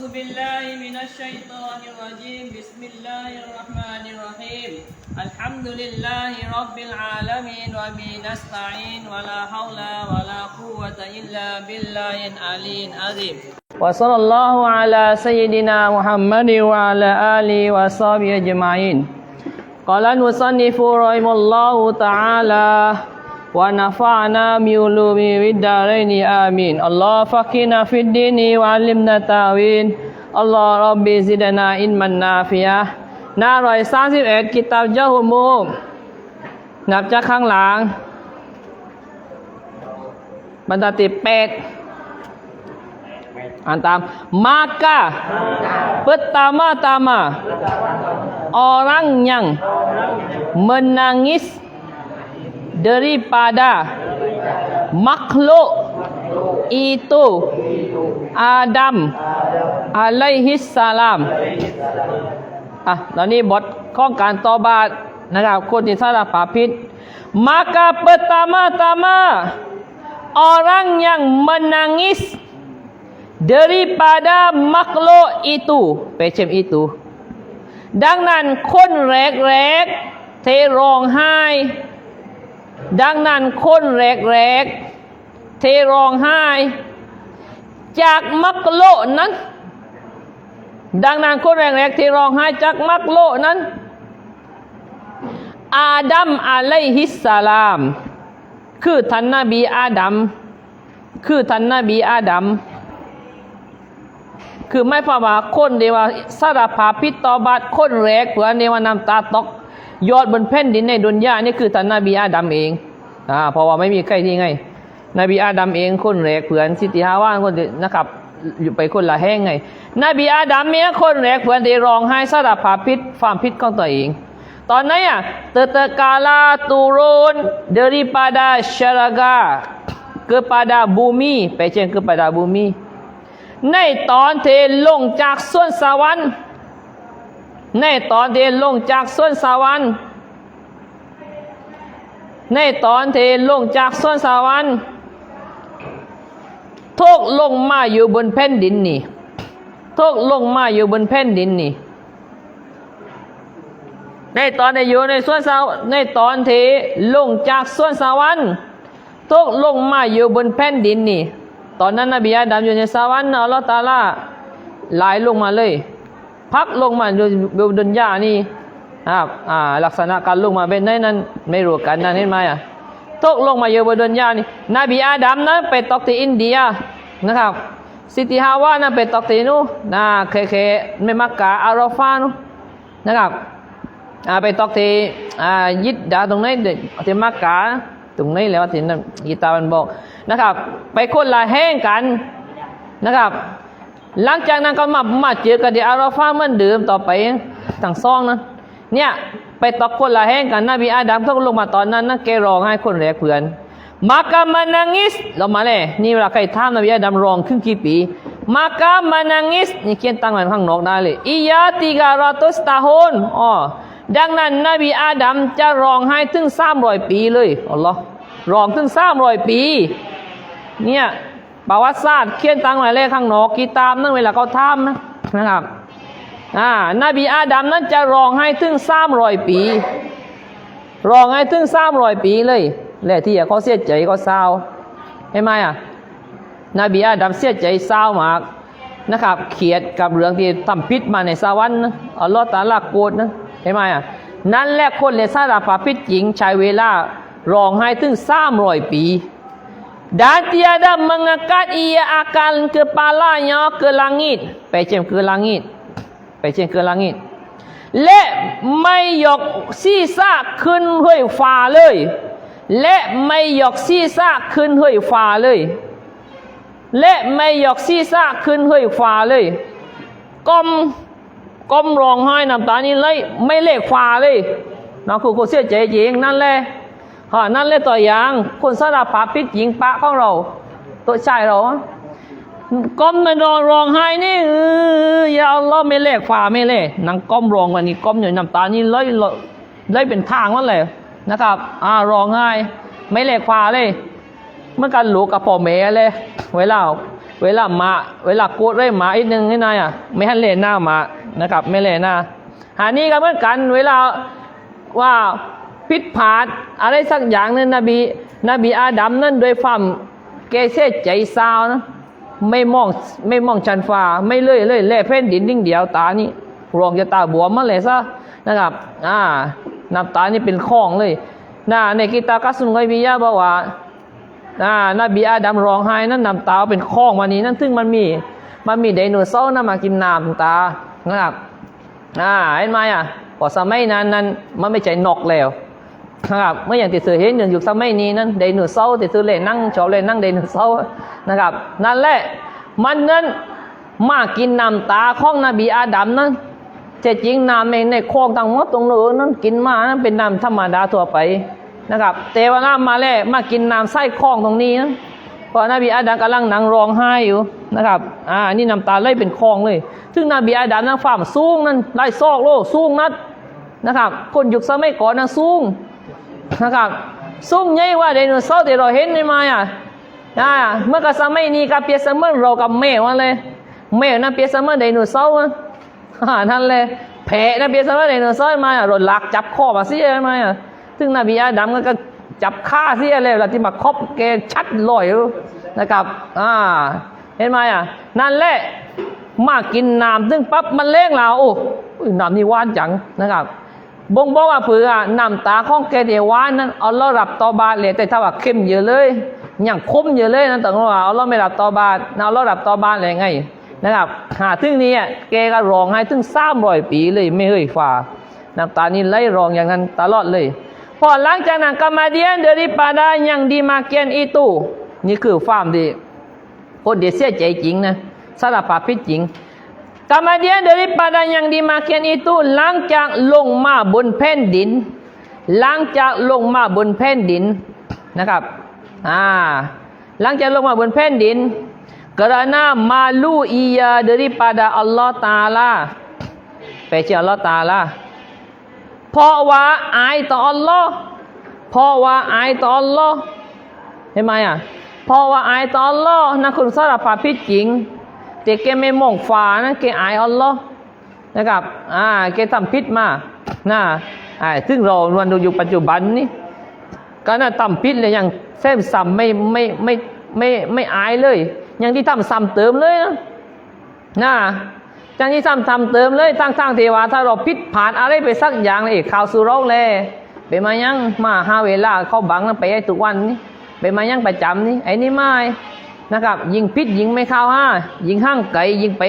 أعوذ بالله من الشيطان الرجيم. بسم الله الرحمن الرحيم. الحمد لله رب العالمين وبه نستعين ولا حول ولا قوة إلا بالله العلي العظيم. وصلى الله على سيدنا محمد وعلى آله وصحبه أجمعين. قال المصنف رحمه الله تعالى ونفعنا بعلومه في الدارين آمين الله فقنا في الدين وعلمنا التأويل الله ربي زدنا علما نافعاหน้าร้อยสามสิบเอ็ดกิตาบเจ้าหุมูมนับจากข้างหลัง บรรดาติเป็ดอ่านตาม maka pertama-tama orang yang menangis daripada makhluk itu Adam alaihi salam อ่ะตอนนี้บทข้องการต่อบาทนะครับคนที่สารภาพผิด maka pertama-tama orang yang menangis daripada makhluk itu ไปเช่น itu ดังนั้นคนแรกๆที่ร้องไห้ ดังนั้นคนแรกๆที่ร้องไห้ จากมักโลนั้น ดังนั้นคนแรกๆที่ร้องไห้จากมักโลนั้น อาดัมอะลัยฮิสสลาม คือท่านนบีอาดัมคือท่านนบีอาดัมคือไม่พอว่าคนเดียวสารภาพพิษต่อบาทคนแรกเผื่อเนวานำตาตก ยอดบนแผ่นดินในดุนยานี่คือท่านนบีอาดัมเองอ่าเพราะว่าไม่มีใครที่ไงนบีอาดัมเองคนแรกเผื่อนสิทธิฮาวานคนนะครับอยู่ไปคนละแห้งไง นบีอาดัมเนี่ยคนแรกเผื่อนที่ร้องไห้สารภาพพิษความพิษของตัวเอง ตอนนั้นอะเตตะกาลาตูรน daripada syaraga kepada bumi ไปเช่น kepada bumi ในตอนเทลงจากส่วนสวรรค์ ในตอนเทลงจากสวนสวรรค์ในตอนเทลงจากสวนสวรรค์ทุกลงมาอยู่บนแผ่นดินนี่ทุกลงมาอยู่บนแผ่นดินนี่ในตอนที่อยู่ในส่วนสวในตอนที่ลงจากส่วนสวรรค์ทุกลงมาอยู่บนแผ่นดินนี่ ตอนนั้นนบีอาดัมอยู่ในสวรรค์อัลลอฮฺตาลาไหลลงมาเลย พักลงมาอยู่บนดุนยานี่ครับอ่าลักษณะการลงมาเป็นไงนั้นไม่รู้กันนั่นเห็นไหมอะตกลงมาอยู่บนดุนยานี่นบีอาดัมนั้นไปตกที่อินเดียนะครับซิติฮาวานั้นไปตกที่นู้นนะเคเคไม่มักกะอาราฟานนะครับอ่าไปตกที่อ่ายิดดาตรงไหนเด็กที่มักกะตรงไหนแล้วที่นั่นกีตามันบอกนะครับ ไปคนละแห้งกันนะครับ หลังจากนั้นก็มามาเจอกันที่อาราฟาเหมือนเดิมต่อไปทั้งซองนะเนี่ยไปตอกคนละแห้งกันนบีอาดัมเขาลงมาตอนนั้นนะแกร้องให้คนแรกเพื่อนมากามานังิสเรามาเลยนี่เวลาใครถามนบีอาดัมร้องครึ่งกี่ปีมากามานังิสนี่เขียนตั้งไว้ข้างนอกได้เลยอียาติการาตุสตาฮนอ๋อดังนั้นนบีอาดัมจะร้องให้ถึงสามร้อยปีเลยอัลลอฮ์ร้องถึงสามร้อยปี เนี่ย ประวัติศาสตร์เขียนตั้งไว้เลขข้างนอกกีตามนั่นเวลาเขาทำนะนะครับอ่านบีอาดัมนั้นจะร้องให้ถึงสามร้อยปีร้องให้ถึงสามร้อยปีเลยแหละที่เขาเสียใจก็เศร้าเห็นไหมอะนบีอาดัมเสียใจเศร้ามากนะครับเขียดกับเรื่องที่ทำพิษมาในสวรรค์นะอัลลอฮฺตาลาโกรธนะเห็นไหมอะนั่นแหละคนเลสาราฟาพิษหญิงใช้เวลาร้องให้ถึงสามร้อยปี dan tiada mengangkat ia akan kepalanya ke langit ไปเช่นคือ langit ไปเช่นคือ langit และไม่ยกศีรษะขึ้นห้วยฟ้าเลย และไม่ยกศีรษะขึ้นห้วยฟ้าเลย และไม่ยกศีรษะขึ้นห้วยฟ้าเลยก้มก้มร้องไห้น้ำตานี่เลย ไม่เล็กฟ้าเลยน้องครูครูเสียใจจริงนั่นแหละ ฮะนั่นเลยตัวอย่าง คนสารภาพพิษหญิงปะของเรา ตัวชายเราก้มมานอนร้องไห้นี่เออย่าอัลลอไม่เล่ฝ่าไม่เล่นางก้มร้องวันนี้ก้มอยู่น้ำตานี่เลยเลยเป็นทางนั่นแหละนะครับ อ่าร้องไห้ไม่เล่ฝ่าเลยเมื่อกันหลูกกับพ่อแม่เลย เวลาเวลามา เวลากดเร่หมาอีกหนึ่งให้นายอะไม่ให้เล่นหน้าหมานะครับ ไม่เล่นหน้าหานี้ก็เหมือนกัน เวลาว่า พิษผาดอะไรสักอย่างนึงนบี นบีอาดัมนั่นโดวยความเกเซใจซาวนะไม่มองไม่มองชันฟ้าไม่เลื่อยเลื่อยแล่แผ่นดินดิ่งเดียวตานี่รองจะตาบวมมาเลยซะนะครับอ่าน้ำตานี่เป็นข้องเลยนะในกิตากัสุนไกบียะบอกว่าอ่านบีอาดัมร้องไห้นั่นน้ำตาเป็นคลองวันนี้นั่นซึ่งมันมีมันมีไดโนเสาร์นะมากินน้ำตานะครับอ่าเห็นไหมอะพอสมัยนั้นนั้นมันไม่ใช่นกแล้ว นะครับเมื่ออย่างที่เสือเห็นอยู่ยุคสมัยนี้นั้นไดโนเสาร์ที่เสือเล่นนั่งชอบเล่นนั่งไดโนเสาร์นะครับ นั่นแหละมันนั้นมากินน้ำตาของนบีอาดัมนั้นแต่จริงน้ำในในคลองต่างหมดตรงนู้นนั้นกินมานั้นเป็นน้ำธรรมดาทั่วไปนะครับแต่ว่าน้ำมาแล้วมากินน้ำไส้คลองตรงนี้นะเพราะนบีอาดัมกำลังนั่งร้องไห้อยู่นะครับอ่านี่น้ำตาไหลเป็นคลองเลยซึ่งนบีอาดัมนั่งฝ่ามสูงนั่นไล่ซอกโลสูงนัดนะครับ คนยุคสมัยก่อนนั่งสูง นะครับสูงใหญ่ว่าไดโนเสาร์ที่เราเห็นในมาอะอ่าเมื่อกับสมัยนี้กับเปรียบเสมือนเรากับแมวนั่นเลยแมวนั่นเปรียบเสมือนไดโนเสาร์อะอ่านั่นเลยแพะนั่นเปรียบเสมือนไดโนเสาร์มาอะเราลักจับคอมาเสียมาอะซึ่งนบีอาดัมก็จับฆ่าเสียเลยเวลาที่มาคบแกชัดลอยนะครับอ่าเห็นไหมอะนั่นแหละมากินน้ำซึ่งปั๊บมันเล่งเราโอ้ยน้ำนี่หวานจังนะครับ บ่งบอกว่าเผื่อน้ำตาของแกเดียวานนั้นเอาเรารับต่อบาทเลยแต่ถ้าว่าเข้มเยอะเลยอย่างคมเยอะเลยนั่นแต่ว่าเอาเราไม่รับต่อบาทเอาเรารับต่อบาทเลยไงนะครับหาถึงนี้อะแกก็ร้องให้ถึงสามร้อยปีเลยไม่เคยฝ่าน้ำตานี่ไหลรองอย่างนั้นตลอดเลย พอหลังจากนั้น kemudian daripada yang dimakian itu นี่คือความที่คนเดียเสียใจจริงนะสารภาพผิดจริง kemudian daripada yang dimakian itu หลังจากลงมาบนแผ่นดิน หลังจากลงมาบนแผ่นดินนะครับอ่าหลังจากลงมาบนแผ่นดิน kerana malu ia daripada Allah Taala แปลชื่อ Allah Taala เพราะว่าอายต่ออัลลอฮ์เพราะว่าอายต่ออัลลอฮ์เห็นไหมอะเพราะว่าอายต่ออัลลอฮ์นะคุณสารภาพผิดจริง แต่แกไม่มองฟ้านะแกอายอัลลอฮ์นะครับอ่าแกทำผิดมานะอ่าซึ่งเราวันดูอยู่ปัจจุบันนี้ก็น่าทำผิดเลยยังแซมซ้ำไม่ไม่ไม่ไม่ไม่อายเลย ยังที่ทำซ้ำเติมเลยนะนะจังที่ซ้ำทำเติมเลยตั้งทางเทวาถ้าเราผิดผ่านอะไรไปสักอย่างเลยข่าวสุเราเลยเป็นมายังมาหาเวลาเข้าบังนั้นไปไอ้ทุกวันนี้เป็นมายังประจำนี่ไอ้นี่ไม่ นะครับ ยิงพิษยิงไม่เข้าห้ายิงห้างไก่ยิงไป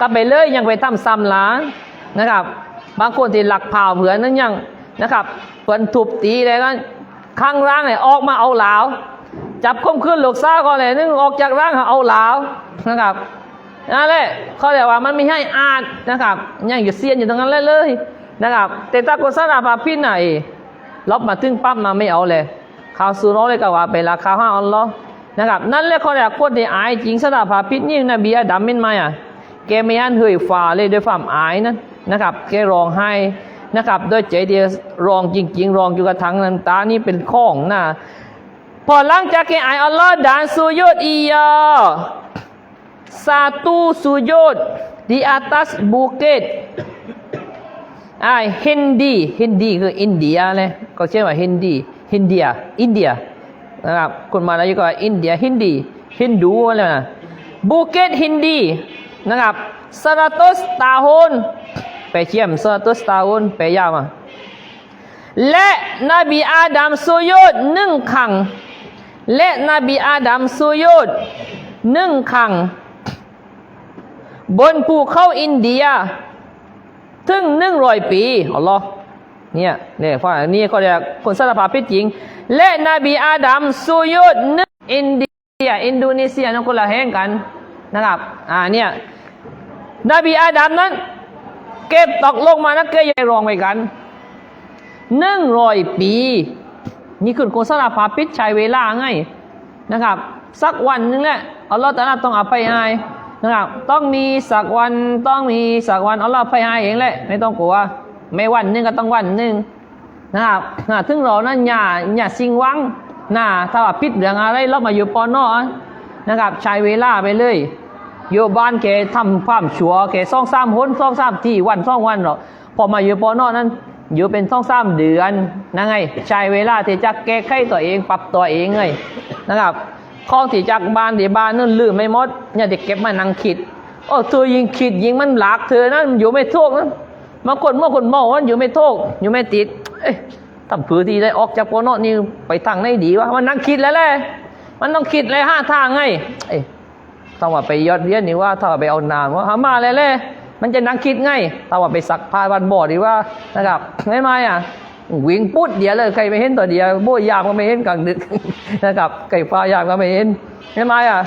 กลับไปเลยยังไปทำซ้ำหลานนะครับ บางคนที่หลักเผาเผื่อนั้นยังนะครับเปินทุบตีอะไรกันข้างร่างเนี่ยออกมาเอาเหลาจับคมขึ้นหลกซ่าก่อนเลยนึงออกจากร่างเอาเหลานะครับนั่นแหละเขาเรียกว่ามันไม่ให้อาดนะครับยังอยู่เซียนอยู่ตรงนั้นเลยเลยนะครับแต่ถ้าคนสารภาพพิษไหนลบมาถึงปั๊บมาไม่เอาเลยข่าวสูร้อเลยก็ว่าไปละข่าวห้าอัลลอ นะครับ นั่นแหละเขาเรียกคนที่อายจริงสาภาพิษนี่นบีอาดัมเป็นไหมอะแกไม่อันเฮยฟ้าเลยด้วยความอายนั้นนะครับแกร้องไห้นะครับด้วยใจเดียวร้องจริง ๆร้องอยู่กับทั้งน้ำตานี่เป็นข้องนะพอหลังจากแกอายอัลลอฮ์ด่านสุยดอียา satu sujud di atas bukit ai Hindi Hindi คืออินเดียเลยเขาเชื่อว่า Hindi India India น นะครับคนมาแล้วก็อินเดีย Hindi Hindu อะไรนะ Bukit Hindi นะครับ100 tahun แปเชื่อม100 tahun แปยาวมาและนบีอาดัมสุยุดหนึ่งครั้งและนบีอาดัมสุยุดหนึ่งครั้งบนภูเขาอินเดีย ถึงหนึ่งร้อยปีอัลลอฮ์ เนี่ยเนี่ยข้อนี้ก็เรียกคนสารภาพพิดจริง และนบีอาดัมสุยุดนึ่งอินเดีย อินโดนีเซียนั่นคนละแห่งกันนะครับอ่าเนี่ยนบีอาดัมนั้น เก็บตกลงมานะเกยรองไปกันหนึ่งร้อยปี นี่คือคนสารภาพพิดใช้เวลาไงนะครับ สักวันนึงแหละอัลลอฮ์ตะอาลาต้องอภัยให้นะครับ ต้องมีสักวันต้องมีสักวันอัลลอฮ์อภัยให้เองแหละไม่ต้องกลัว ไม่วันหนึงก็ต้องวันหนึงนะครับนะถึงเรานั้นอย่าอย่าสิงวังนะถ้าว่าพิดเรื่องอะไรเรามาอยู่ปอนอนะครับ ใช้เวลาไปเลยอยู่บ้านแกทำความชัวแกซ่องสามหนซ่องสามที่วันซ่องวันหรอกพอมาอยู่ปอนอนั้นอยู่เป็นซ่องสามเดือนนะไง ใช้เวลาที่จะแก้ไขตัวเองปรับตัวเองไงนะครับข้องที่จากบ้านที่บ้านนั่นลืมไม่หมดเนี่ยเด็กเก็บมานั่งคิดโอ้เธอยิงคิดยิงมันหลักเธอนั้นอยู่ไม่ทุกข์นะ บางคนเมื่อคนมองว่าอยู่ไม่ทุกอยู่ไม่ติดเอ้ยทำผือที่ได้ออกจากปอนอนี่ไปทางไหนดีวะมันนั่งคิดแล้วแหละมันต้องคิดเลยห้าทางไงเอ้ยถ้าว่าไปยอดเรียนนี่ว่าถ้าว่าไปเอานามว่าหามาเลยเลยมันจะนั่งคิดไงถ้าว่าไปสักพาวันบอดดีว่านะครับไม่ไม่อะวิ่งปุ๊ดเดียวเลยใครไม่เห็นตัวเดียวโบยยามก็ไม่เห็นกลางดึกนะครับไก่ฟ้ายามก็ไม่เห็นไม่ไม่อะ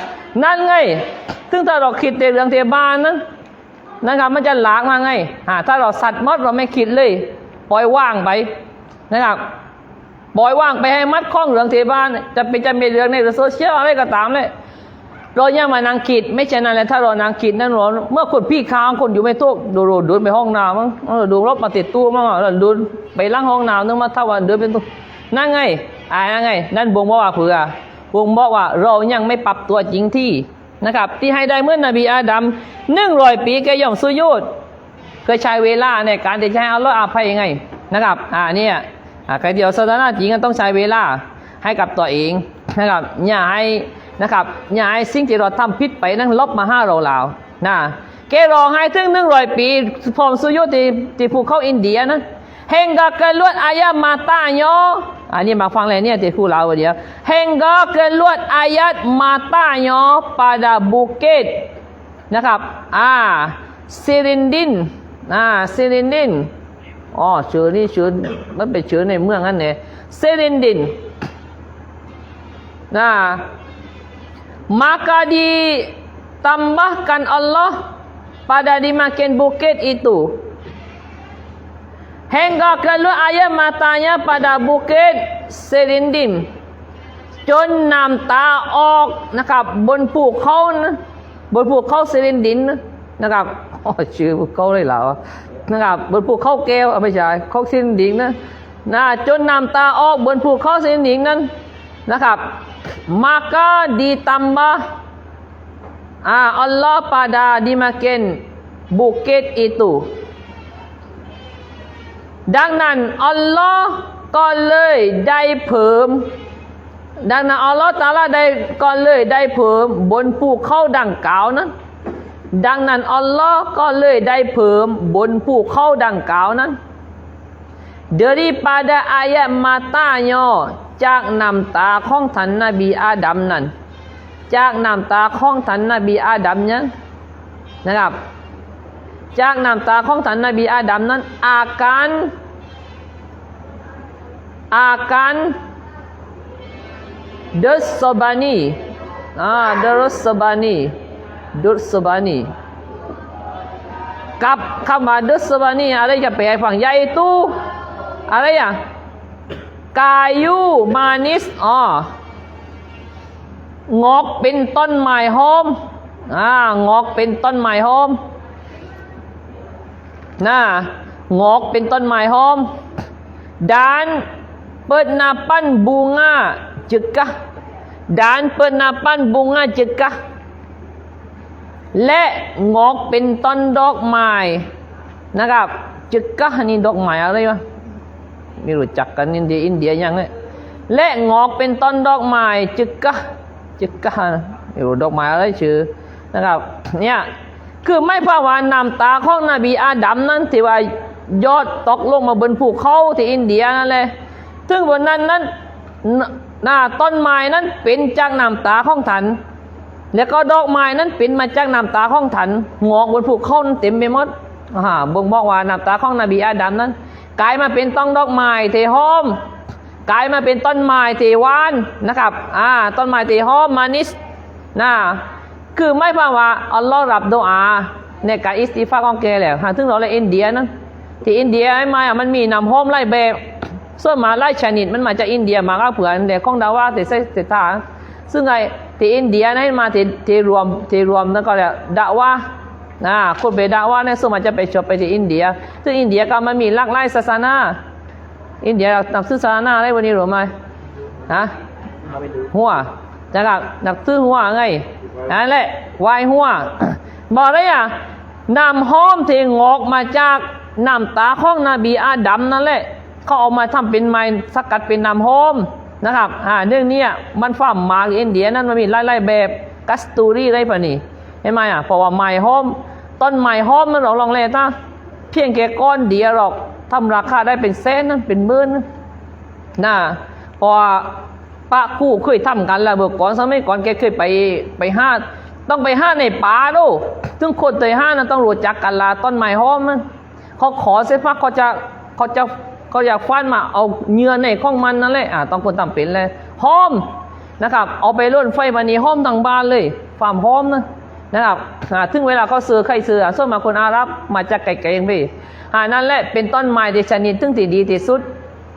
นั่นไงซึ่งถ้าเราคิดในเรื่องเทบานนั้น นะครับมันจะหลากมาไงอ่าถ้าเราสัตว์มดเราไม่คิดเลย ปล่อยว่างไปนะครับปล่อยว่างไปให้มัดข้องเรื่องเทบ้านจะเป็นจะเป็นเรื่องในโซเชียลอะไรก็ตามเลยเราอย่ามานังคิดไม่ใช่นั่นแหละถ้าเรานั่งคิดนั่นเราเมื่อคนพี่ค้างคนอยู่ไม่ทุกดูดูดินไปห้องน้ำมั้งดูรถมาติดตู้มั้งแล้วดูไปล้างห้องน้ำนึกมาถ้าว่าเดินเป็นตู้นั่นไงอ่านั่นไง นั่นบ่งบอกว่าเผื่อบ่งบอกว่าเรายังไม่ปรับตัวจริงที่ นะครับ ที่ให้ได้เมื่อนบีอาดัมหนึ่งรอยปีแกย่อมสุยุดเคยใช้เวลาในการที่จะให้อัลลอฮ์อาภัยยังไงนะครับอ่าเนี่ยอ่าใครเดียวศาสนาจริงก็ต้องใช้เวลาให้กับตัวเองนะครับอย่าให้นะครับอย่าให้สิ่งที่เราทำผิดไปนั่งลบมาห้าเราแล้วนะแกรองให้ถึงหนึ่งรอยปีพร้อมสุยุติที่ภูเขาอินเดียนะเฮงกาเกลวดอายามมาฟังเลยเนี่ยที่ผู้เรายวเฮงกาเกลวดอายามาตาโย pada bukit นะครับอ่าซิรินดินอ่าซิรินดินอ๋อชื่อนี่ชื่อมันเป็นชื่อในเมืองนั่นเนี่ยซิรินดินนะ maka ditambahkan Allah pada dimakin bukit itu hingga keluar air matanya pada bukit Serindin จนน้ำตาออกนะครับ บนภูเขานะบนภูเขาเซรินดินนะครับอ๋อชื่อภูเขาเลยเหรอนะครับ บนภูเขาแก้วไม่ใช่เขาเซรินดินนะนะจนน้ำตาออกบนภูเขาเซรินดินนั้นนะครับ maka ditambah ah, Allah pada dimakin bukit itu ดังนั้นอัลลอฮ์ก็เลยได้เพิ่ม ดังนั้นอัลลอฮ์ตาลาได้ก็เลยได้เพิ่ม บนภูเขาดังกล่าวนั้น ดังนั้นอัลลอฮ์ก็เลยได้เพิ่ม บนภูเขาดังกล่าวนั้น daripada ayat matanya จากน้ำตาของท่านนบีอาดัมนั้น จากน้ำตาของท่านนบีอาดัมนั้นนะครับ จากน้ำตาของท่านนบีอาดัมนั้น อาการ อาการดุสบานีอ่าดุสบานีดุสบานีกับคำว่าดุสบานีอะไรจะแปลฟังยายตู้อะไรอะกายูมานิสอ๋องอกเป็นต้นไม้หอมอ่างอกเป็นต้นไม้หอม นะงอกเป็นต้นไม้หอม dan penapan bunga jegah dan penapan bunga jegah และงอกเป็นต้นดอกไม้นะครับจึกกะนี่ดอกไม้อะไรวะไม่รู้จักกันอินเดียอินเดียยังไงและงอกเป็นต้นดอกไม้จึกกะจึกกะไม่รู้ดอกไม้อะไรชื่อนะครับเนี่ย คือไม่พราะวาน้ำตาของนบีอาดัมนั้นที่ว่ายอดตกลงมาบนภูเขาที่อินเดียนั่นแหละถึงบนนั้นนั้นหน้าต้นไม้นั้นเป็นจากน้ำตาของท่านแล้วก็ดอกไม้นั้นเป็นมาจากน้ำตาของท่านงอกบนภูเขานั้นเต็มไปหมดอ่าบ่งบอกว่าน้ำตาของนบีอาดัมนั้นกลายมาเป็นต้นดอกไม้เทหอมกลายมาเป็นต้นไม้เทหวานนะครับ อ่า ต้นไม้เทหอมมานิสนะ คือไม่พาว่าอัลลอฮ์รับดุอาในการอิสติฟาของแกแหละหาถึงเราเลยอินเดียนั้นที่อินเดียไอ้ม้อะมันมีน้ำหอมไล่แบบส่วนมาไล่ชนิดมันมาจากอินเดียมาก็เผื่อเด็กของดาว่าแต่ใส่เสถาซึ่งไงที่อินเดียนั้นมาที่ที่รวมที่รวมนั่นก็เรียกดาว่านะคนเบดาว่าเนี่ยส่วนมากจะไปชอบไปที่อินเดีย ซึ่งอินเดียก็มันมีหลากหลายศาสนาอินเดียนับถือศาสนาอะไรวันนี้รู้ไหมนะหัวนะครับนักซื้อหัวไง นั่นแหละวายหัว บอกได้อะน้ำหอมที่งอกมาจากน้ำตาของนบีอาดัมนั่นแหละเขาเอามาทำเป็นไม้สกัดเป็นน้ำหอมนะครับ อ่าเรื่องเนี้ยมันฟ้ามมาอินเดียนั่นมันมีหลายๆแบบกัสตูรี่อะไรปะนี่เห็นไหมอะเพราะว่าไม้หอม ต้นไม้หอมมันหลอกลองเลยนะเพียงแค่ก้อนเดียวหรอกทำราคาได้เป็นแสนนะเป็นหมื่นนะนะเพอปะ คู่เคยทำกันแล้วเมื่อก่อนสมัยก่อนแกเคยไปไปห้าต้องไปห้าในป่าดูซึ่งคนเตยห้านะต้องรู้จักกันละต้นไม้หอมมันเขาขอเสียฟักเขาจะเขาจะเขาอยากฟันมาเอาเนื้อในข้องมันนั่นแหละอ่าต้องคนทำเป็นเลยหอมนะครับ เอาไปร่นไฟมันนี้หอมทั้งบ้านเลยฟาร์มหอมนะนะครับอ่าถึงเวลาเขาซื้อใครซื้ออะส่วนมาคนอาหรับมาจากไกลๆเองพี่อ่านั่นแหละเป็นต้นไม้ที่ชนิดถึงที่ดีที่สุด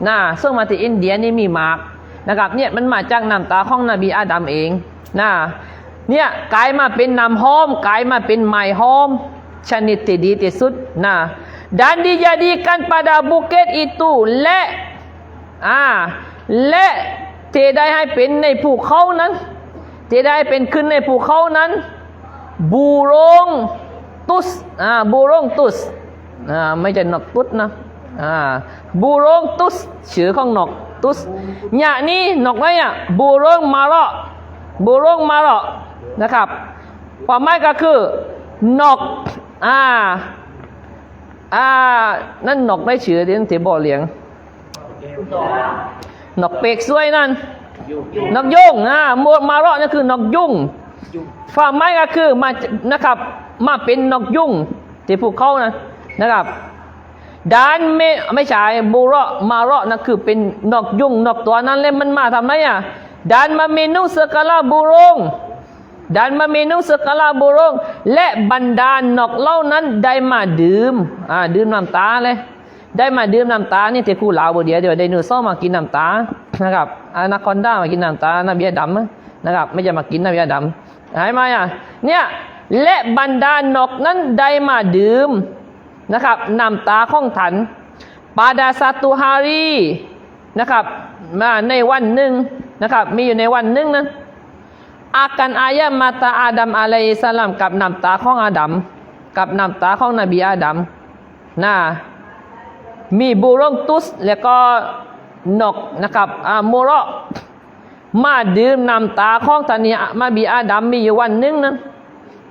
นะซึ่งมาที่อินเดียนี่มีมาก นะครับเนี่ยมันมาจากน้ำตาของนบีอาดัมเองนะเนี่ยกลายมาเป็นน้ำหอมกลายมาเป็นไม้หอม ชนิดที่ดีที่สุดนะ dan dijadikan pada bukit itu และอ่าและที่ได้ให้เป็นในภูเขานั้นที่ได้เป็นขึ้นในภูเขานั้น บูรงตุสอ่าบูรงตุสอ่าไม่ใช่นกตุสนะอ่าบูรงตุสชื่อของนก ตุสเนี่ยนี่นกอะไรอะบูรงมาระบูรงมาระนะครับความหมายก็คือนกอ่าอ่านั่นนกได้ชื่อเดียนที่บ่อเลี้ยงนกเป็กสวยนั่นนกยุ่งอ่ามัวมาระนี่คือนกยุ่งความหมายก็คือมานะครับมาเป็นนกยุ่งที่พวกเขานะนะครับ ดานเม่ไม่ใช่บุระมาระนั่นคือเป็นนกยุ่งนกตัวนั้นเลยมันมาทำไมอะดานมาเมนูสกาลาบุรงดานมาเมนูสกาลาบุรงและบรรดานกเหล่านั้นได้มาดื่มอ่าดื่มน้ำตาเลยได้มาดื่มน้ำตานี่ที่คู่ลาวบเดียวเดี๋ยวไดโนเสาร์มากินน้ำตานะครับอนาคอนด้ามากินน้ำตานาเบียดำนะครับ ไม่จะมากินนาเบียดำหายมาอะเนี่ยและบรรดานกนั้นได้มาดื่ม นะครับนำตาข้องถัน ปาดาสตุฮารีนะครับมาในวันหนึ่งนะครับมีอยู่ในวันหนึ่งนะอากันอายะมาตาอาดัมอะลัยสลามกับนำตาของอาดัมกับนำตาของนบีอาดัมนะมีบูรงตุสแล้วก็นกนะครับอ่ามโรมาดื่มนำตาของตานีมาบีอาดัมมีอยู่วันหนึ่งนั้น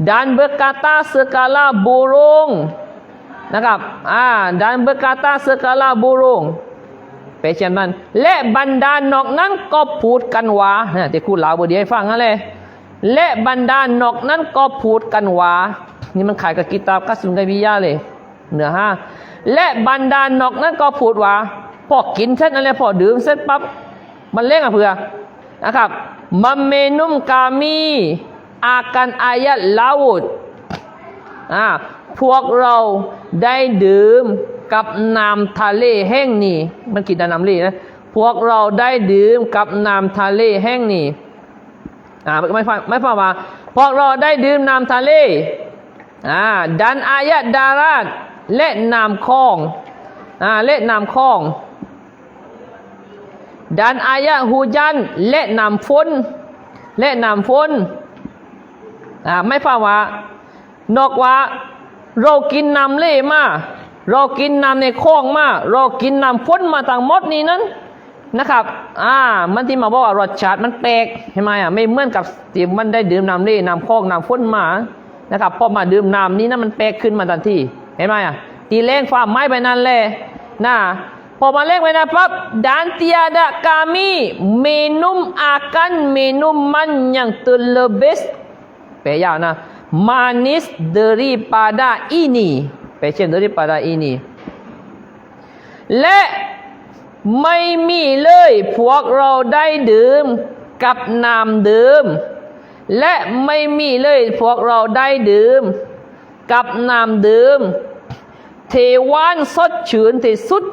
ดานเนะครับอ่าดานเบกาตาสกาลาบูรงไปเช่นนั้นและบรรดานกนั้นก็พูดกันว่าเนี่ยที่คุณลาวบดีให้ฟังนั่นเลยและบรรดานกนั้นก็พูดกันว่านี่มันขายกับกิตาบกัสสุนไกวิยาเลยเนื้อห้าและบรรดานกนั้นก็พูดว่าพอกินเสร็จนั่นแหละพอดื่มเสร็จปั๊บมันเล่งอะเพื่อนะครับมัมเมนุมกามีอากันอายะลาวดอ่า พวกเราได้ดื่มกับน้ำทะเลแห้งนี่มันกินแต่น้ำลีนะพวกเราได้ดื่มกับน้ำทะเลแห้งนี่อ่าไม่ฟังไม่ฟังว่าพวกเราได้ดื่มน้ำทะเลอ่าดันอายะดาราตและนามคลองอ่าและนามคลองดันอายะฮูจันและนามฝนและนามฝนอ่าไม่ฟังว่านอกว่า เรากินน้ำเล่มาเรากินน้ำในคลองมาเรากินน้ำฝนมาต่างมดนี้นั้นนะครับ อ่า มันที่มาบอกว่ารสชาติมันแปลกใช่ไหมอะ ไม่เหมือนกับที่มันได้ดื่มน้ำเล่น้ำคลองน้ำฝนมา นะครับ พอมาดื่มน้ำนี้นะมันแปลกขึ้นมาทันที เห็นไหมอะ ตีแรงฟ้าไม้ไปนั่นแหละนะพอมาเล่งไปนะปั๊บดานเตียดะกามีเมนุมอากันเมนุมมัน yang terlebih แปลยาวนะ manis daripada ini แปลเช่น daripada ini และไม่มีเลย พวกเราได้ดื่มกับน้ำดื่ม และไม่มีเลยพวกเราได้ดื่ม กับน้ำดื่ม เทวานสดชื่นที่สุด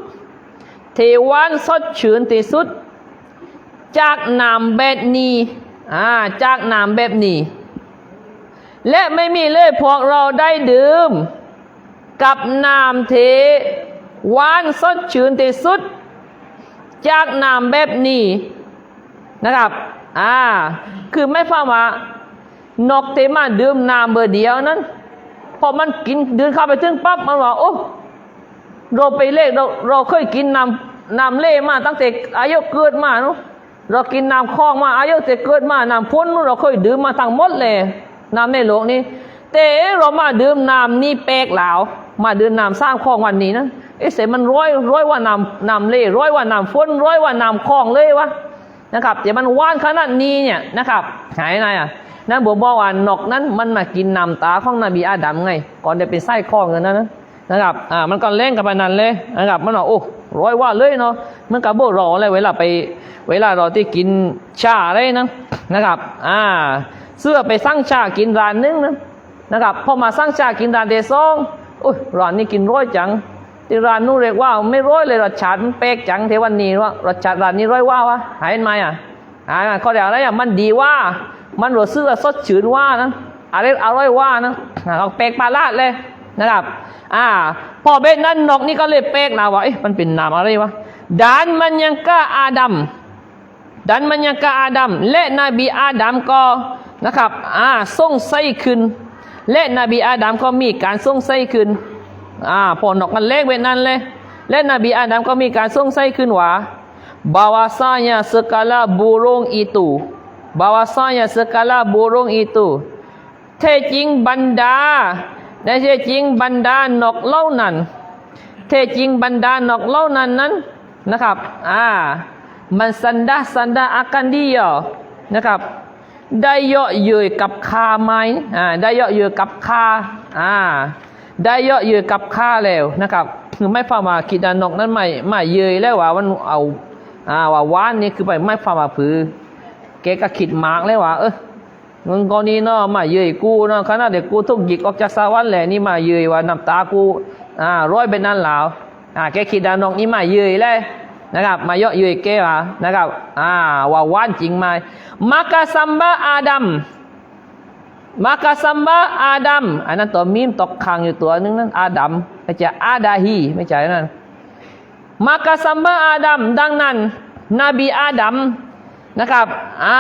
เทวานสดชื่นที่สุด จากน้ำแบบนี้อ่าจากน้ำแบบนี้ และไม่มีเลยพวกเราได้ดื่ม กับน้ำเทวานสดชื่นที่สุด จากน้ำแบบนี้นะครับ อ่า คือไม่ฟังว่านกเตมาดื่มน้ำเบอร์เดียวนั้น พอมันกินเดินเข้าไปถึงปั๊บมันว่าโอ้เราไปเล่เราเราเคยกินน้ำน้ำเล่มาตั้งแต่อายุเกิดมาเนาะเรากินน้ำคลองมาอายุแต่เกิดมาน้ำพ้นนู้นเราเคยดื่มมาทั้งหมดเลย น้ำในโลกนี้แต่เรามาดื่มน้ำนี่แปลกแล้วมาดื่มน้ำสร้างคลองวันนี้นะเอ๊ะเสมันร้อยร้อยว่าน้ำน้ำเล่ร้อยว่าน้ำฝนร้อยว่าน้ำคลองเลยวะนะครับแต่มันว่านขนาดนี้เนี่ยนะครับหายไงอะนั่นบอกบอกว่านกนั้นมันมากินน้ำตาของนบีอาดัมไง ก่อนจะเป็นไส้คลองกันนะนะนะครับอ่ามันก็เล่นกับนันเลยนะครับมันบอกโอ้ร้อยว่าเลยเนาะมันกับโบรอเลยเวลาไป เวลาเราที่กินชาอะไรนะนะครับ อ่า เสื้อไปสั่งชากินร้านนึงนะนะครับพอมาสร้างชากินร้านเดซองอุ้ยร้านนี้กินร้อยจังที่ร้านนู้นเรียกว่าไม่ร้อยเลยรสชาติมันแปลกจังเทวันนี้ว่ารสชาติร้านนี้ร้อยว่าวะหายไหมอะหายไหมข้อเดียวอะไรอะมันดีว่า มันรสซื่อสดชื่นว่านะอะไรอร่อยว่านะเขาแปลกปลาลาดเลยนะครับ อ่า พอเบ็นั้นนกนี่ก็เลยแปลกนะว่าเอ๊ะมันเป็นนามอะไรวะดานมันยังกะอาดัม dan menyangka Adam และนบีอาดัมก็ นะครับอ่าส่งไสัยขึ้น และนบีอาดัมก็มีการส่งไสัยขึ้นอ่าพอนอกกันเลขเวนั้นเลย และนบีอาดัมก็มีการส่งไสัยขึ้นว่า bahwasanya segala burung itu bahwasanya segala burung itu แท้จริงบรรดาและแท้จริงบรรดานกเล่านั้นแท้จริงบรรดานกเล่านั้นนั้นนะครับ อ่า มันสันดาสันดาอากันดีอะนะครับ ได้เยอะเย้ยกับคาไหมอ่าได้เยอะเย้ยกับคาอ่าได้เยอะเย้ยกับคาแล้วนะครับคือไม่ฟังมาคิดานนกนั้นไม่ไม่เย้ยแล้วว่ามันเอาอ่าว่าว่านนี่คือไปไม่ฟังมาผือแกก็คิดมากเลยว่าเออมึงกรณีเนาะมาเย้ยกูเนาะขณะเด็กกูทุกหยิกออกจากสวรรค์แหละนี่มาเย้ยว่าน้ำตากูอ่าร้อยเป็นนั่นแล้วอ่าแกคิดดานนกนี่มาเย้ยเลย นะครับมาเยอะย้ยแกว่านะครับอ่าว่าว่านจริงไหมมากาซัมบะอาดัมมากาซัมบะอาดัมอันนั้นตัวมีมตกค้างอยู่ตัวนึงนั้นอาดัมไม่ใช่อาดาฮีไม่ใช่นั่นมากาซัมบะอาดัมดังนั้น นบีอาดัมนะครับอ่า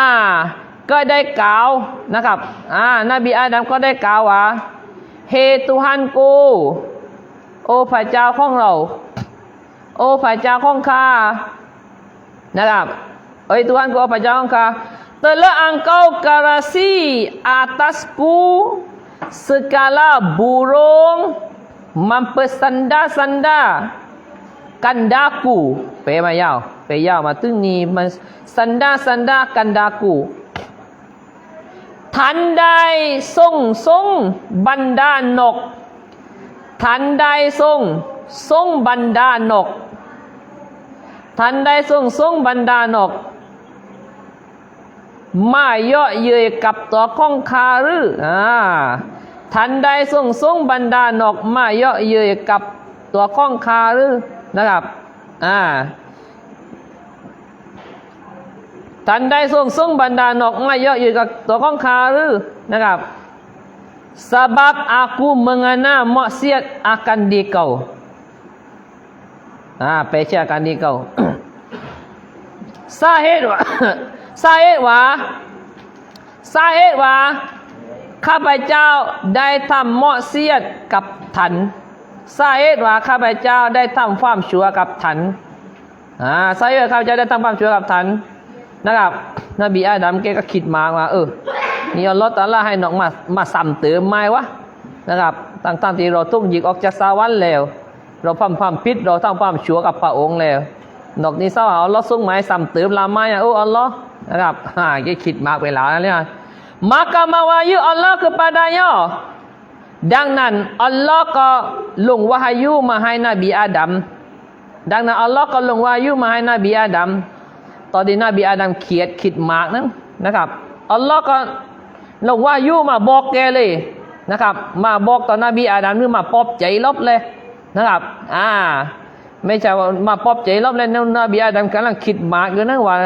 ก็ได้กล่าวนะครับอ่านบีอาดัมก็ได้กล่าวว่าเฮตุฮันกู โอ้พระเจ้าของเรา โอ้พระเจ้าของข้านะครับเอ้ย Tuhan ku oh pajak engkau telah engkau karasi atasku segala burung mempersandar-sandar kandaku แปลมายาวแปลยาวมา ทันใดทรงทรงบรรดานกทันใดทรงทรงบรรดานกทันใดทรงบรรดานกมาเยาะเย้ยกับตัวข้องคารืออ่าทันใดทรงทรงบรรดานกมาเยาะเย้ยกับตัวข้องคารือนะครับอ่าทันใดทรงทรงบรรดานกมาเยาะเย้ยกับตัวข้องคารือนะครับ sebab aku mengenal maksiat akan di kau อ่าไปเชื่อกันดีเก่า สาเหตุว่าสาเหตุว่าสาเหตุว่าข้าพเจ้าได้ทำเหมาะเสียดกับทันสาเหตุว่าข้าพเจ้าได้ทำความชั่วกับทันอ่าสาเหตุว่าข้าพเจ้าได้ทำความชั่วกับทันนะครับนบีอาดัมแกก็คิดมาว่าเออนี่อัลลอฮฺตาลาให้น้องมามาซ้ำเติมไหมวะนะครับตั้งๆที่เราทุกหยิกออกจากสวรรค์แล้ว เราทำความผิดเราทำความชั่วกับพระองค์แล้ว นอกนี้เศร้าอัลลอฮ์ส่งไม้ซ้ำเติมลาไม้อะโอ้อัลลอฮ์นะครับฮ่าแกคิดมากไปแล้วนะเนี่ย maka mewahyu Allah kepadanya ดังนั้นอัลลอฮ์ก็ลงวายุมาให้นบีอาดัมดังนั้นอัลลอฮ์ก็ลงวายุมาให้นบีอาดัมตอนที่นบีอาดัมเขียดคิดมากนั้นนะครับอัลลอฮ์ก็ลงวายุมาบอกแกเลยนะครับ มาบอกต่อนบีอาดัมหรือมาปอบใจลบเลยนะครับ อ่า ไม่ใช่ว่ามาปอบใจลบเลยนบีอาดัมกำลังคิดมากอยู่นะว่า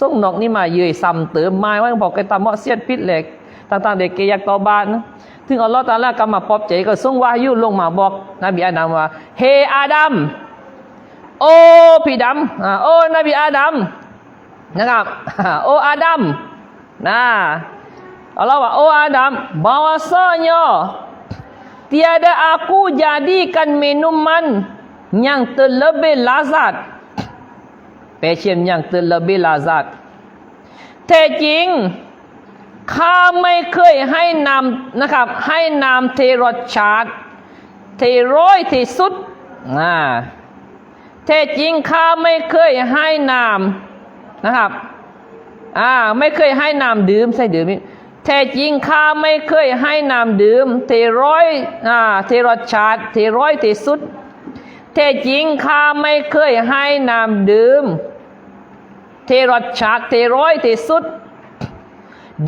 ส่งนกนี่มาเยือยซ้ำเติมไม้ว่าบอกแกตามเหมาะเสียดพิษเหล็กต่างๆเด็กเกยักตอบานนะถึงอัลลอฮ์ตาลาก็มาปอบใจก็ส่งวายุลงมาบอกนบีอาดัมว่าเฮอาดัมโอ้พี่ดำอ่าโอ้นบีอาดัมนะครับโออาดัมนะ Allah wa oh Adam bahwasanya tiada aku jadikan minuman yang terlebih lazat passion yang terlebih lazat แท้จริง ข้าไม่เคยให้นำนะครับ ให้นำเทรสชาติเทร้อยที่สุดอ่าแท้จริงข้าไม่เคยให้นำนะครับ อ่า ไม่เคยให้นำดื่มใช่ดื่มนี่แท้จริงข้าไม่เคยให้นำดื่มเทร้อยอ่าเทรสชาติเทร้อยที่สุด แท้จริงข้าไม่เคยให้น้ำดื่ม เทรสชาติเทร้อยที่สุด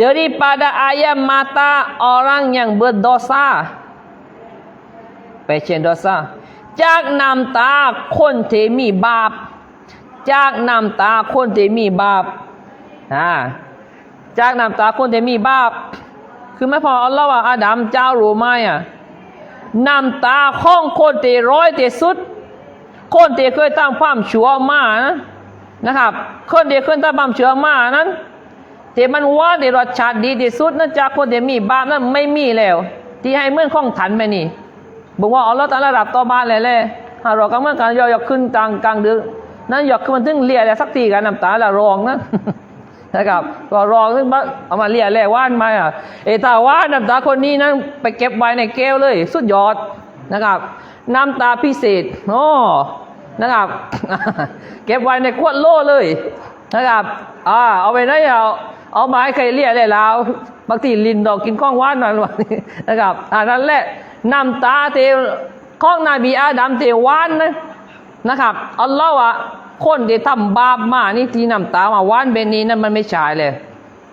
daripada ayam mata orang yang berdosa ไปเช่น dosa จากน้ำตาคนที่มีบาป จากน้ำตาคนที่มีบาปอ่าจากน้ำตาคนที่มีบาป คือไม่พออัลลอฮ์ว่าอาดัมเจ้ารู้ไหมอะน้ำตาของคนที่ร้อยที่สุด คนที่เคยตั้งความชั่วมานะนะครับ คนที่เคยตั้งความชั่วมานั้นที่มันว่าในรสชาติดีที่สุดนั่นจากคนที่มีบาปนั้นไม่มีแล้ว ที่ให้เมื่อนข้องถันไปนี่บอกว่าอัลลอฮฺตะอาลารับต่อบ้านเลยเลยหาเราก็เมื่อกันยอยกขึ้นกลางกลางดึกนั่นยอกขึ้นมันถึงเลียแล้วสักทีกันน้ำตาละรองนะนะครับก็รองซึ่งเอามาเลียแล่ว่านมาอะเอตาว่านน้ำตาคนนี้นั้นไปเก็บไว้ในแก้วเลย สุดยอดนะครับ น้ำตาพิเศษโอ้ นะครับ เก็บไว้ในขวดโล่เลยนะครับอ่าเอาไปได้เอาเอามาให้ใครเรียกได้แล้วบางทีลินดอกกินข้องว่านหน่อยนะครับอันนั้นแหละน้ำตาเทข้องนาบีอาดัมเทวานนะนะครับอัลลอฮ์ว่าคนที่ทำบาปมานี่ที่น้ำตามาว่านเบนนี้นั่นมันไม่ใช่เลย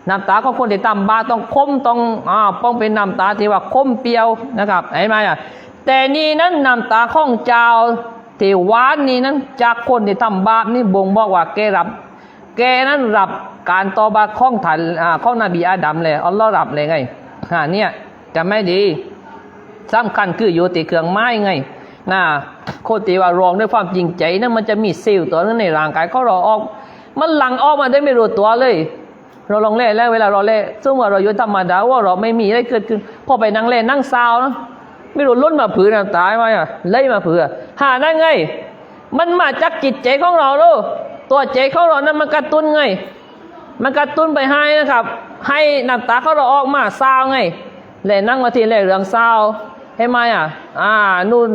น้ำตาของคนที่ทำบาปต้องคมต้องอ่าต้องเป็นน้ำตาที่ว่าคมเปียวนะครับเห็นไหมอะแต่นี่นั้นน้ำตาของเจ้า ที่วานนี่นั้นจากคนที่ทำบาปนี่บ่งบอกว่าแกรับ แกนั้นรับการตอบาข้องถันอ่าข้องนบีอาดัมเลยอัลลอฮ์รับเลยไงอ่าเนี่ยจะไม่ดีสำคัญคืออยู่ติเครื่องไม้ไงนะโคติว่ารองด้วยความจริงใจนั้นมันจะมีเซลล์ตัวนึงในร่างกายเขาเราออก มันหลังออกมาได้ไม่รู้ตัวเลย เราลองเล่นแล้วเวลาเราเล่นซึ่งว่าเราอยู่ธรรมดาว่าเราไม่มีอะไรเกิดขึ้นพอไปนั่งเล่นนั่งซาวนะ ไม่รู้ล้นมาผืนนะตายมาอะเล่มาผืนหาได้ไง มันมาจากจิตใจของเราลูกตัวใจของเรานั้นมันกระตุ้นไง มันกระตุ้นไปให้นะครับ ให้น้ำตาเขาเราออกมาซาไงเลยนั่งมาทีเลยเรื่องซาให้ไหมอะ อ่านู่น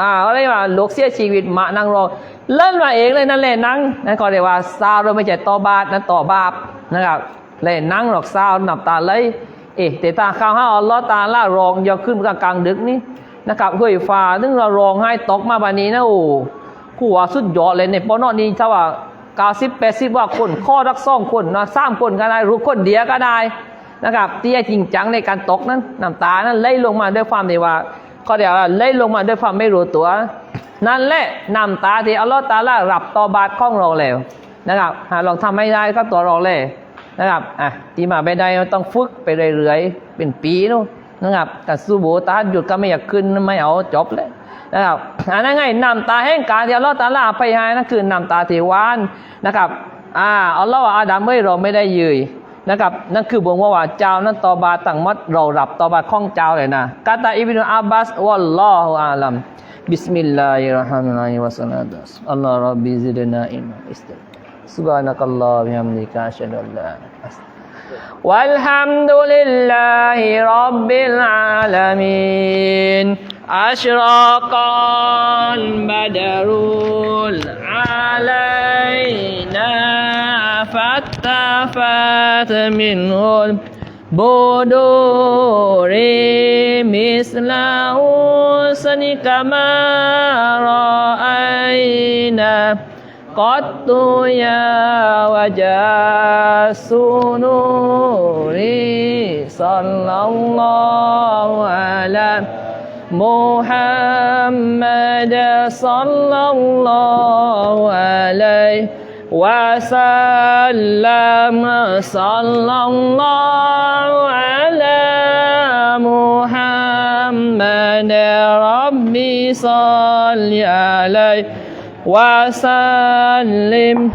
อ่าอะไรว่าลูกเสียชีวิตมานั่งรอเล่นมาเองเลยนั่นแหละนั่งนั่นก็เรียกว่าซาวเราไม่ใช่ต่อบาปนั่นต่อบาปนะครับเลยนั่งหรอกซาวน้ำตาเลย เอ๊ะแต่ตาข้าวห้าอัลลอฮ์ตาล่ารองยกขึ้นกลางดึกนี่นะครับเฮ้ยฟ้านึงเรารองให้ตกมาบานี้นะโอ้กูว่าสุดยอดเลยในปอนอนี้ถ้าว่ากาสิบแปดสิบว่าคนข้อรักซ่องคนนะสามคนก็ได้รู้คนเดียวก็ได้นะครับที่จริงจังในการตกนั้นน้ำตานั้นไหลลงมาด้วยความที่ว่าก็เดี๋ยวไหลลงมาด้วยความไม่รู้ตัว นั่นแหละน้ำตาที่อัลลอฮฺตาลารับต่อบาตของเราแล้วนะครับหาลองทำไม่ได้ก็ตัวเราเลย นะครับอะที่มาไม่ได้ต้องฝึกไปเรื่อยๆเป็นปีนู้นนะครับแต่สู้โบตาหยุดก็ไม่อยากขึ้นไม่เอาจบเลยนะครับอันนั้นไงนำตาแห่งการที่อัลลอฮฺตาลาไปให้นั่นคือนำตาที่วานนะครับอ่าอัลลอฮฺว่าอาดัมไม่เราไม่ได้ยืยนะครับนั่นคือบ่งว่าว่าเจ้านั้นตอบาต่างมัดเรารับตอบาข้องเจ้าเลยนะกาตาอิบนุอับบาสวัลลอฮุอาลัมบิสมิลลาฮิรราะห์มานิรราะฮีมวะสลาตุอัลลอฮฺรับบิซิดนาอิมาอิสตั سبحانك الله بحمدك أشهد أن لا والحمد لله رب العالمين أشرق البدر علينا فاتفت منه البدور مثل حسن كما رأينا qattuya wa jasunuri sallallahu ala Muhammad sallallahu alaihi wa sallam. Sallallahu ala Muhammad, rabbi salli alaihi وسلم